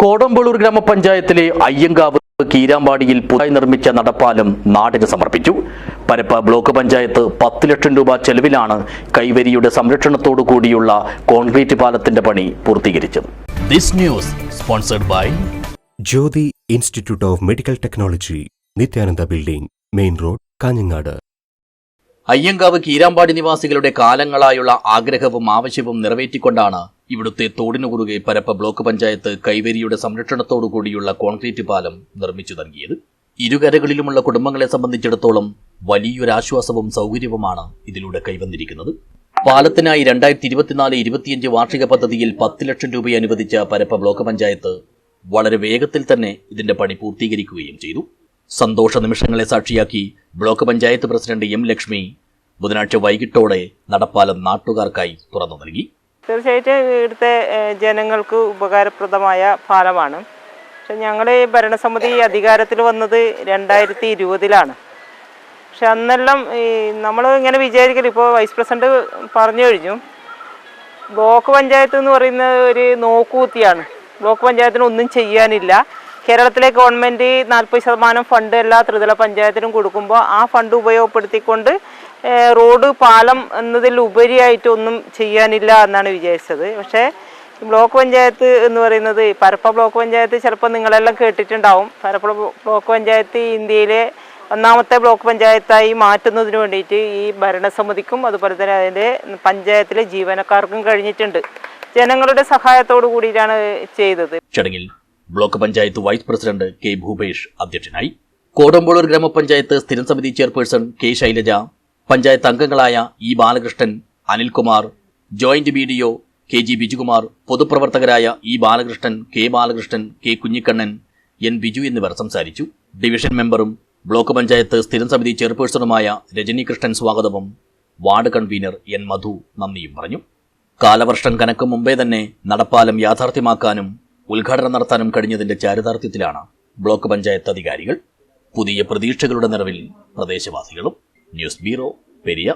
കോടമ്പളൂർ ഗ്രാമപഞ്ചായത്തിലെ അയ്യങ്കാവ് കീരാമ്പാടിയിൽ പുതുതായി നിർമ്മിച്ച നടപ്പാലം നാടിന് സമർപ്പിച്ചു. പരപ്പ ബ്ലോക്ക് പഞ്ചായത്ത് പത്ത് ലക്ഷം രൂപ ചെലവിലാണ് കൈവരിയുടെ സംരക്ഷണത്തോടു കൂടിയുള്ള കോൺക്രീറ്റ് പാലത്തിന്റെ പണി പൂർത്തീകരിച്ചത്. This news sponsored by Jyothi institute of medical technology Nithyananda building main road Kanhangad. Ayyankavu Keerampadi നിവാസികളുടെ കാലങ്ങളായുള്ള ആഗ്രഹവും ആവശ്യവും നിറവേറ്റിക്കൊണ്ടാണ് ഇവിടുത്തെ തോടിനു കുറുകെ പരപ്പ ബ്ലോക്ക് പഞ്ചായത്ത് കൈവരിയുടെ സംരക്ഷണത്തോടു കൂടിയുള്ള കോൺക്രീറ്റ് പാലം നിർമ്മിച്ചു നൽകിയത്. ഇരുകരകളിലുമുള്ള കുടുംബങ്ങളെ സംബന്ധിച്ചിടത്തോളം വലിയൊരാശ്വാസവും സൗകര്യവുമാണ് ഇതിലൂടെ കൈവന്നിരിക്കുന്നത്. പാലത്തിനായി രണ്ടായിരത്തി ഇരുപത്തിനാല് ഇരുപത്തിയഞ്ച് വാർഷിക പദ്ധതിയിൽ പത്ത് ലക്ഷം രൂപ അനുവദിച്ച പരപ്പ ബ്ലോക്ക് പഞ്ചായത്ത് വളരെ വേഗത്തിൽ തന്നെ ഇതിന്റെ പണി പൂർത്തീകരിക്കുകയും ചെയ്തു. സന്തോഷ നിമിഷങ്ങളെ സാക്ഷിയാക്കി block panchayat president M Lakshmi ബുധനാഴ്ച വൈകിട്ടോടെ നടപ്പാലം നാട്ടുകാർക്കായി തുറന്നു നൽകി. തീർച്ചയായിട്ടും ഇവിടുത്തെ ജനങ്ങൾക്ക് ഉപകാരപ്രദമായ പാലമാണ് പക്ഷെ ഞങ്ങൾ ഭരണസമിതി അധികാരത്തിൽ വന്നത് രണ്ടായിരത്തി ഇരുപതിലാണ് പക്ഷെ അന്നെല്ലാം ഈ നമ്മൾ ഇങ്ങനെ വിചാരിക്കൽ ഇപ്പോൾ വൈസ് പ്രസിഡന്റ് പറഞ്ഞു കഴിഞ്ഞു. ബ്ലോക്ക് പഞ്ചായത്ത് എന്ന് പറയുന്ന ഒരു നോക്കൂത്തിയാണ്. ബ്ലോക്ക് പഞ്ചായത്തിന് ഒന്നും ചെയ്യാനില്ല. കേരളത്തിലെ ഗവൺമെന്റ് നാൽപ്പത് ശതമാനം ഫണ്ട് എല്ലാ ത്രിതല പഞ്ചായത്തിനും കൊടുക്കുമ്പോൾ ആ ഫണ്ട് ഉപയോഗപ്പെടുത്തിക്കൊണ്ട് റോഡ് പാലം എന്നതിൽ ഉപരിയായിട്ട് ഒന്നും ചെയ്യാനില്ല എന്നാണ് വിചാരിച്ചത്. പക്ഷേ ബ്ലോക്ക് പഞ്ചായത്ത് എന്ന് പറയുന്നത് പരപ്പ ബ്ലോക്ക് പഞ്ചായത്ത് ചിലപ്പോൾ നിങ്ങളെല്ലാം കേട്ടിട്ടുണ്ടാവും. പരപ്പ ബ്ലോക്ക് പഞ്ചായത്ത് ഇന്ത്യയിലെ ഒന്നാമത്തെ ബ്ലോക്ക് പഞ്ചായത്തായി മാറ്റുന്നതിന് വേണ്ടിയിട്ട് ഈ ഭരണസമിതിക്കും അതുപോലെ തന്നെ അതിന്റെ പഞ്ചായത്തിലെ ജീവനക്കാർക്കും കഴിഞ്ഞിട്ടുണ്ട്. ജനങ്ങളുടെ സഹായത്തോടു കൂടിയിട്ടാണ് ചെയ്തത്. ചടങ്ങിൽ block panchayat vice president K Bhupesh അധ്യക്ഷനായി. കോടമ്പോളൂർ ഗ്രാമപഞ്ചായത്ത് സ്ഥിരം സമിതി ചെയർപേഴ്സൺ കെ ശൈലജ പഞ്ചായത്ത് അംഗങ്ങളായ E Balakrishnan Anilkumar joint B D O K G Bijukumar പൊതുപ്രവർത്തകരായ E Balakrishnan K Balakrishnan K Kunhikannan N Biju എന്നിവർ സംസാരിച്ചു. ഡിവിഷൻ മെമ്പറും ബ്ലോക്ക് പഞ്ചായത്ത് സ്ഥിരം സമിതി ചെയർപേഴ്സണുമായ രജനി കൃഷ്ണൻ സ്വാഗതവും വാർഡ് കൺവീനർ എൻ മധു നന്ദിയും പറഞ്ഞു. കാലവർഷം കനക്കും മുമ്പേ തന്നെ നടപ്പാലം യാഥാർത്ഥ്യമാക്കാനും ഉദ്ഘാടനം നടത്താനും കഴിഞ്ഞതിന്റെ ചാരിതാർത്ഥ്യത്തിലാണ് ബ്ലോക്ക് പഞ്ചായത്ത് അധികാരികൾ പുതിയ പ്രതീക്ഷകളുടെ നിറവിൽ പ്രദേശവാസികളും ന്യൂസ് ബ്യൂറോ പെരിയ